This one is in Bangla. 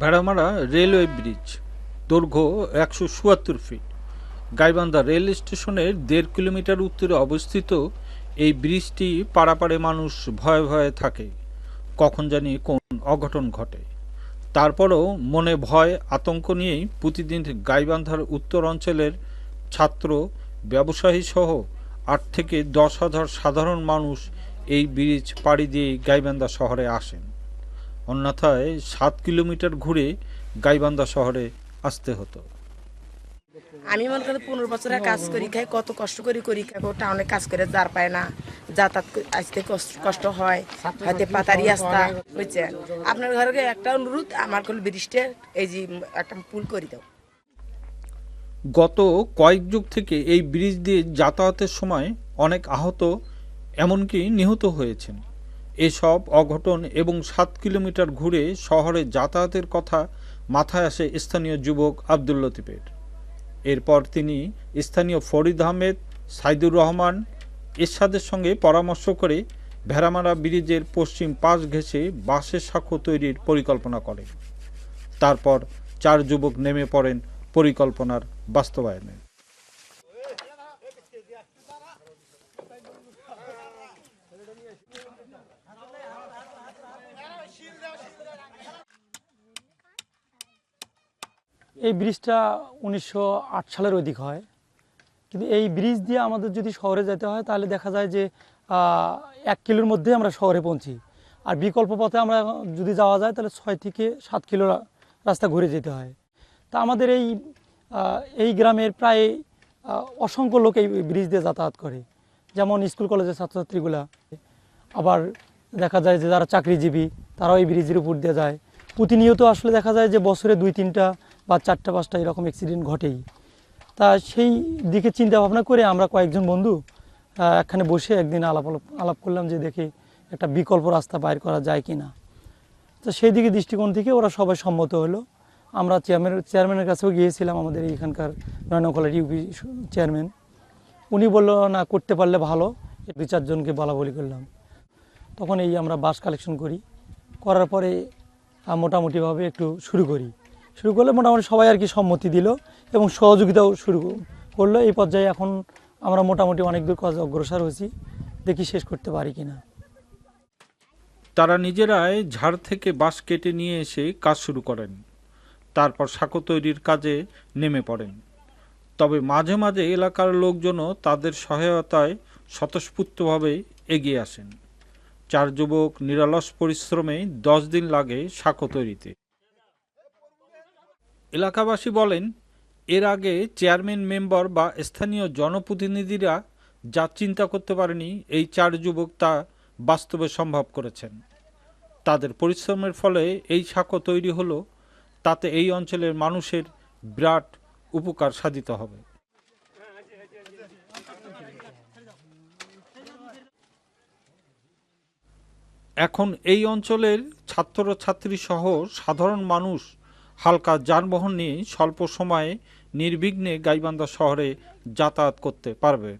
ভেড়ামারা রেলওয়ে ব্রিজ, দৈর্ঘ্য একশো চুয়াত্তর ফিট। গাইবান্ধা রেল স্টেশনের দেড় কিলোমিটার উত্তরে অবস্থিত এই ব্রিজটি পারাপারে মানুষ ভয়ে ভয়ে থাকে, কখন জানি কোন অঘটন ঘটে। তারপরও মনে ভয়, আতঙ্ক নিয়েই প্রতিদিন গাইবান্ধার উত্তর অঞ্চলের ছাত্র, ব্যবসায়ী সহ আট থেকে দশ হাজার সাধারণ মানুষ এই ব্রিজ পাড়ি দিয়ে গাইবান্ধা শহরে আসেন। অন্যথায় সাত কিলোমিটার ঘুরে গাইবান্ধা শহরে আসতে হতো। আমি মনে করি পনেরো বছরের কাজ করি খাই কত কষ্ট করি করি খাই টাউনে কাজ করে যার পায় না যাতায়াত আসতে কষ্ট- হয় হয়তো পাতারি রাস্তা বুঝছেন? আপনার ঘরে একটা অনুরোধ আমার কল ব্রিজটা এই যে একটা পুল করে দাও। গত কয়েক যুগ থেকে এই ব্রিজ দিয়ে যাতায়াতের সময় অনেক আহত এমনকি নিহত হয়েছেন। এসব অঘটন এবং সাত কিলোমিটার ঘুরে শহরে যাতায়াতের কথা মাথায় আসে স্থানীয় যুবক আব্দুল লতিফের। এরপর তিনি স্থানীয় ফরিদ আহমেদ, সাইদুর রহমান এরশাদের সঙ্গে পরামর্শ করে ভেড়ামারা ব্রিজের পশ্চিম পাশ ঘেঁষে বাসের সাঁকো তৈরির পরিকল্পনা করেন। তারপর চার যুবক নেমে পড়েন পরিকল্পনার বাস্তবায়নে। এই ব্রিজটা উনিশশো আট সালের অধিক হয়। কিন্তু এই ব্রিজ দিয়ে আমাদের যদি শহরে যেতে হয়, তাহলে দেখা যায় যে এক কিলোর মধ্যে আমরা শহরে পৌঁছি। আর বিকল্প পথে আমরা যদি যাওয়া যায়, তাহলে ছয় থেকে সাত কিলো রাস্তা ঘুরে যেতে হয়। তা আমাদের এই এই গ্রামের প্রায় অসংখ্য লোক এই ব্রিজ দিয়ে যাতায়াত করে। যেমন স্কুল কলেজের ছাত্রছাত্রীগুলা, আবার দেখা যায় যে যারা চাকরিজীবী, তারাও এই ব্রিজের উপর দিয়ে যায়। প্রতিনিয়ত আসলে দেখা যায় যে বছরে দুই, তিনটা বা চারটা, পাঁচটা এরকম অ্যাক্সিডেন্ট ঘটেই। তা সেই দিকে চিন্তা ভাবনা করে আমরা কয়েকজন বন্ধু একখানে বসে একদিন আলাপ আলাপ আলাপ করলাম যে দেখি একটা বিকল্প রাস্তা বাইর করা যায় কি না তো সেই দিকে দৃষ্টিকোণ থেকে ওরা সবাই সম্মত হলো। আমরা চেয়ারম্যানের চেয়ারম্যানের কাছেও গিয়েছিলাম আমাদের এইখানকার নয়নকলার ইউপি চেয়ারম্যান উনি বলল, না, করতে পারলে ভালো। দুই চারজনকে বলা বলি করলাম। তখন এই আমরা বাস কালেকশন করি। করার পরে মোটামুটিভাবে একটু শুরু করি। শুরু করলে মোটামুটি সবাই আর কি সম্মতি দিল এবং সহযোগিতাও শুরু করল। এই পর্যায়ে এখন আমরা মোটামুটি অনেক দূর কাজ অগ্রসর হয়েছি। দেখি শেষ করতে পারি কিনা। তারা নিজেরাই ঝাড় থেকে বাঁশ কেটে নিয়ে এসে কাজ শুরু করেন। তারপর সাঁকো তৈরির কাজে নেমে পড়েন। তবে মাঝে মাঝে এলাকার লোকজনও তাদের সহায়তায় স্বতঃস্ফূর্তভাবে এগিয়ে আসেন। চার যুবক নিরলস পরিশ্রমে দশ দিন লাগে সাঁকো তৈরিতে। এলাকাবাসী বলেন, এর আগে চেয়ারম্যান মেম্বার বা স্থানীয় জনপ্রতিনিধিরা যা চিন্তা করতে পারেনি, এই চার যুবক তা বাস্তবে সম্ভব করেছেন। তাদের পরিশ্রমের ফলে এই সাঁকো তৈরি হলো, তাতে এই অঞ্চলের মানুষের বিরাট উপকার সাধিত হবে। এখন এই অঞ্চলের ছাত্রছাত্রী সহ সাধারণ মানুষ হালকা যানবাহন নিয়ে স্বল্প সময়ে নির্বিঘ্নে গাইবান্ধা শহরে যাতায়াত করতে পারবে।